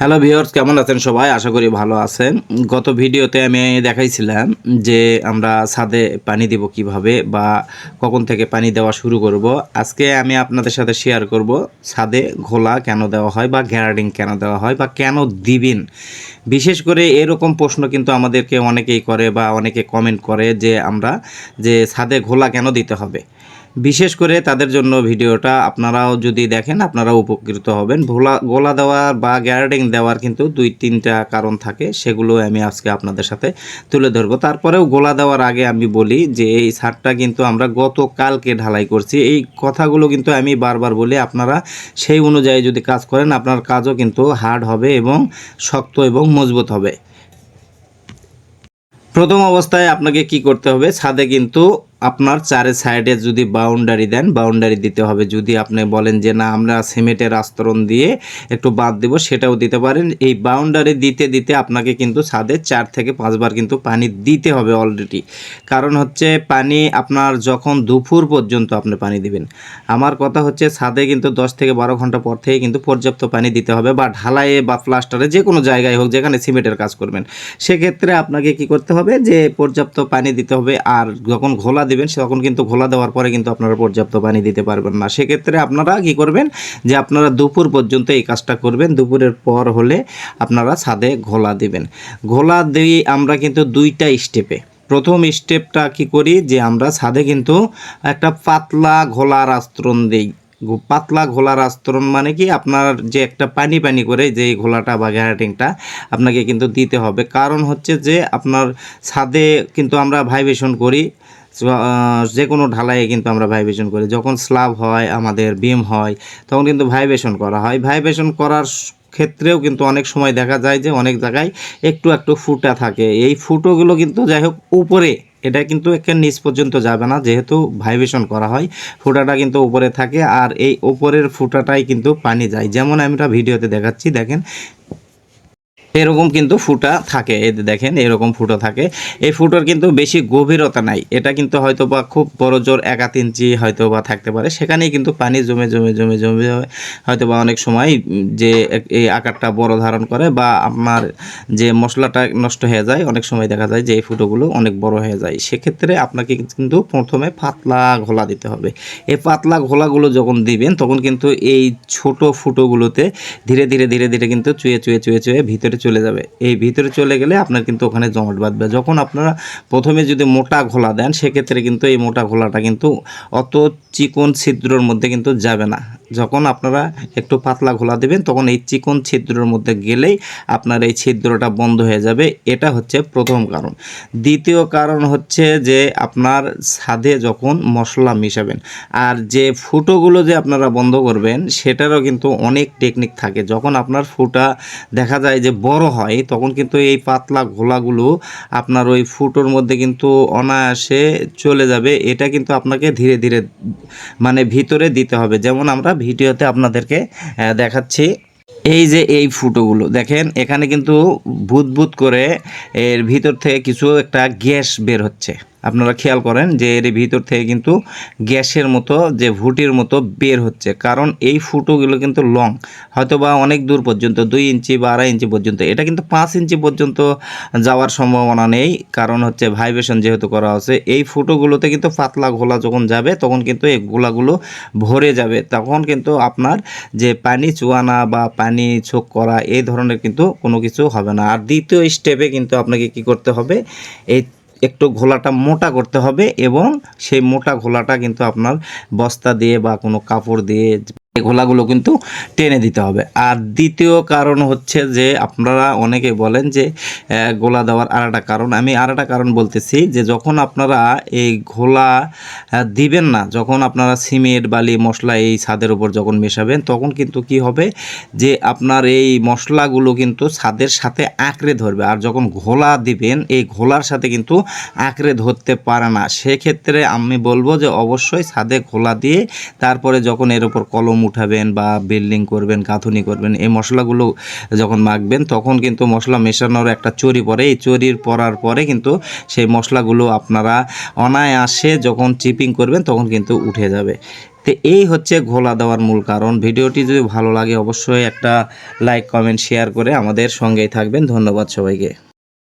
Hello viewers কেমন আছেন সবাই? আশা করি ভালো আছেন। গত ভিডিওতে আমি দেখাইছিলাম যে আমরা ছাদে পানি দিব কীভাবে বা কখন থেকে পানি দেওয়া শুরু করব। আজকে আমি আপনাদের সাথে শেয়ার করব ছাদে ঘোলা কেন দেওয়া হয় বা গ্যারাডিং কেন দেওয়া হয় বা কেন দিবেন? বিশেষ করে এরকম প্রশ্ন কিন্তু আমাদেরকে অনেকেই করে বা অনেকে কমেন্ট করে যে আমরা যে ছাদে ঘোলা কেন দিতে হবে? বিশেষ করে তাদের জন্য ভিডিওটা আপনারাও যদি দেখেন আপনারাও উপকৃত হবেন। ভোলা, গোলা দেওয়ার বা গ্যারাডিং দেওয়ার কিন্তু দুই, তিনটা কারণ থাকে, সেগুলো আমি আজকে আপনাদের সাথে তুলে ধরবো। তারপরেও গোলা দেওয়ার আগে আমি বলি যে, এই সারটা কিন্তু আমরা গতকালকে ঢালাই করছি। এই কথাগুলো কিন্তু আমি বারবার বলি, আপনারা সেই অনুযায়ী যদি কাজ করেন, আপনার কাজও কিন্তু হার্ড হবে এবং শক্ত এবং মজবুত হবে। প্রথম অবস্থায় আপনাকে কি করতে হবে? ছাদে কিন্তু আপনার চারে সাইডে যদি বাউন্ডারি দেন বাউন্ডারি দিতে হবে। যদি আপনি বলেন যে, না, আমরা সিমেন্টের আস্তরণ দিয়ে একটু বাদ দেব, সেটাও দিতে পারেন। এই বাউন্ডারি দিতে দিতে আপনাকে কিন্তু ছাদে চার থেকে পাঁচবার কিন্তু পানি দিতে হবে অলরেডি কারণ হচ্ছে পানি আপনার যখন দুপুর পর্যন্ত আপনি পানি দিবেন। আমার কথা হচ্ছে ছাদে কিন্তু দশ থেকে বারো ঘণ্টা পর থেকে কিন্তু পর্যাপ্ত পানি দিতে হবে বা ঢালাইয়ে বা প্লাস্টারে যে কোনো জায়গায় হোক যেখানে সিমেন্টের কাজ করবেন। সেক্ষেত্রে আপনাকে কি করতে হবে যে, পর্যাপ্ত পানি দিতে হবে। আর যখন ঘোলা দিবেন, তখন কিন্তু ঘোলা দেওয়ার পরে কিন্তু আপনারা পর্যাপ্ত পানি দিতে পারবেন না। সেক্ষেত্রে আপনারা কি করবেন যে আপনারা দুপুর পর্যন্ত এই কাজটা করবেন, দুপুরের পর হলে আপনারা ছাদে ঘোলা দিবেন। ঘোলা দিই আমরা কিন্তু দুইটা স্টেপে, প্রথম স্টেপটা কি করি যে আমরা ছাদে কিন্তু একটা পাতলা ঘোলার আস্তরণ দিই। পাতলা ঘোলার আস্তরণ মানে কি আপনার যে একটা পানি পানি করে যে ঘোলাটা বা গ্যারাটিংটা আপনাকে কিন্তু দিতে হবে। কারণ হচ্ছে যে আপনার ছাদে কিন্তু আমরা ভাইব্রেশন করি যে কোনো ঢালাইয়ে কিন্তু আমরা ভাইব্রেশন করি। যখন স্ল্যাব হয়, আমাদের বিম হয়, তখন কিন্তু ভাইব্রেশন করা হয়। ভাইব্রেশন করার ক্ষেত্রেও কিন্তু অনেক সময় দেখা যায় যে অনেক জায়গায় একটু একটু ফুটা থাকে। এই ফুটোগুলো কিন্তু যাই হোক, উপরে এটা কিন্তু একে নিচ পর্যন্ত যাবে না, যেহেতু ভাইব্রেশন করা হয়। ফুটাটা কিন্তু উপরে থাকে আর এই উপরের ফুটাটাই কিন্তু পানি যায়। যেমন আমরা ভিডিওতে দেখাচ্ছি, দেখেন এরকম কিন্তু ফুটা থাকে। এই দেখেন, এরকম ফুটো থাকে। এই ফুটোর কিন্তু বেশি গভীরতা নাই। এটা কিন্তু হয়তো বা খুব বড় জোর এক আধ ইঞ্চি হয়তো বা থাকতে পারে। সেখানেই কিন্তু পানি জমে জমে জমে জমে হয়তো বা অনেক সময় যে এই আকারটা বড় ধারণ করে বা আপনার যে মশলাটা নষ্ট হয়ে যায়, অনেক সময় দেখা যায় যে এই ফুটোগুলো অনেক বড় হয়ে যায়। সেক্ষেত্রে আপনাকে কিন্তু প্রথমে পাতলা ঘোলা দিতে হবে। এই পাতলা ঘোলাগুলো যখন দিবেন, তখন কিন্তু এই ছোট ফুটোগুলোতে ধীরে ধীরে ধীরে ধীরে কিন্তু চুয়ে চুয়ে চুয়ে চুয়ে ভিতরে চলে যাবে। এই ভিতরে চলে গেলে আপনার কিন্তু ওখানে জমাট বাঁধবে। যখন আপনারা প্রথমে যদি মোটা ঘোলা দেন, সেক্ষেত্রে কিন্তু এই মোটা ঘোলাটা কিন্তু অত চিকন ছিদ্রর মধ্যে কিন্তু যাবে না। যখন আপনারা একটু পাতলা ঘোলা দেবেন, তখন এই চিকন ছিদ্রর মধ্যে গেলেই আপনার এই ছিদ্রটা বন্ধ হয়ে যাবে। এটা হচ্ছে প্রথম কারণ। দ্বিতীয় কারণ হচ্ছে যে আপনার ছাদে যখন মশলা মিশাবেন আর যে ফুটোগুলো যে আপনারা বন্ধ করবেন, সেটারও কিন্তু অনেক টেকনিক থাকে। যখন আপনার ফুটা দেখা যায় যে বড় হয়, তখন কিন্তু এই পাতলা ঘোলাগুলো আপনার ওই ফুটোর মধ্যে কিন্তু অনায়াসে চলে যাবে। এটা কিন্তু আপনাকে ধীরে ধীরে মানে ভিতরে দিতে হবে। যেমন আমরা ভিডিওতে আপনাদেরকে দেখাচ্ছি। এই যে এই ফুটোগুলো, দেখেন, এখানে কিন্তু ভূত করে এর ভিতর থেকে কিছু একটা গ্যাস বের হচ্ছে। আপনারা খেয়াল করেন যে এর ভিতর থেকে কিন্তু গ্যাসের মতো যে ভুটির মতো বের হচ্ছে। কারণ এই ফুটোগুলো কিন্তু লং হয়তো বা অনেক দূর পর্যন্ত, দুই ইঞ্চি বা আড়াই ইঞ্চি পর্যন্ত। এটা কিন্তু পাঁচ ইঞ্চি পর্যন্ত যাওয়ার সম্ভাবনা নেই। কারণ হচ্ছে ভাইব্রেশন যেহেতু করা আছে, এই ফুটোগুলোতে কিন্তু পাতলা ঘোলা যখন যাবে, তখন কিন্তু এই গোলাগুলো ভরে যাবে। তখন কিন্তু আপনার যে পানি চুয়ানা বা পানি ছোক করা, এই ধরনের কিন্তু কোনো কিছু হবে না। আর দ্বিতীয় স্টেপে কিন্তু আপনাকে কি করতে হবে, এই একটু ঘোলাটা মোটা করতে হবে এবং সেই মোটা ঘোলাটা কিন্তু আপনার বস্তা দিয়ে বা কোনো কাপড় দিয়ে ঘোলাগুলো কিন্তু টেনে দিতে হবে। আর দ্বিতীয় কারণ হচ্ছে যে আপনারা অনেকে বলেন যে গোলা দেওয়ার আর একটা কারণ। আমি আর একটা কারণ বলতেছি যে, যখন আপনারা এই ঘোলা দিবেন না, যখন আপনারা সিমেন্ট, বালি, মশলা এই ছাদের উপর যখন মেশাবেন, তখন কিন্তু কি হবে যে, আপনার এই মশলাগুলো কিন্তু ছাদের সাথে আঁকড়ে ধরবে। আর যখন ঘোলা দিবেন, এই ঘোলার সাথে কিন্তু আঁকড়ে ধরতে পারে না। সেক্ষেত্রে আমি বলব যে, অবশ্যই ছাদে ঘোলা দিয়ে, তারপরে যখন এর উপর কলম উঠাবেন বা বিল্ডিং করবেন, গাঁথুনি করবেন, এই মশলাগুলো যখন মাখবেন, তখন কিন্তু মশলা মেশানোর একটা চরি পড়ে এই চরির পড়ার পরে কিন্তু সেই মশলাগুলো আপনারা অনায়াসে যখন চিপিং করবেন, তখন কিন্তু উঠে যাবে। তো এই হচ্ছে ঘোলা দেওয়ার মূল কারণ। ভিডিওটি যদি ভালো লাগে, অবশ্যই একটা লাইক কমেন্ট শেয়ার করে আমাদের সঙ্গেই থাকবেন। ধন্যবাদ সবাইকে।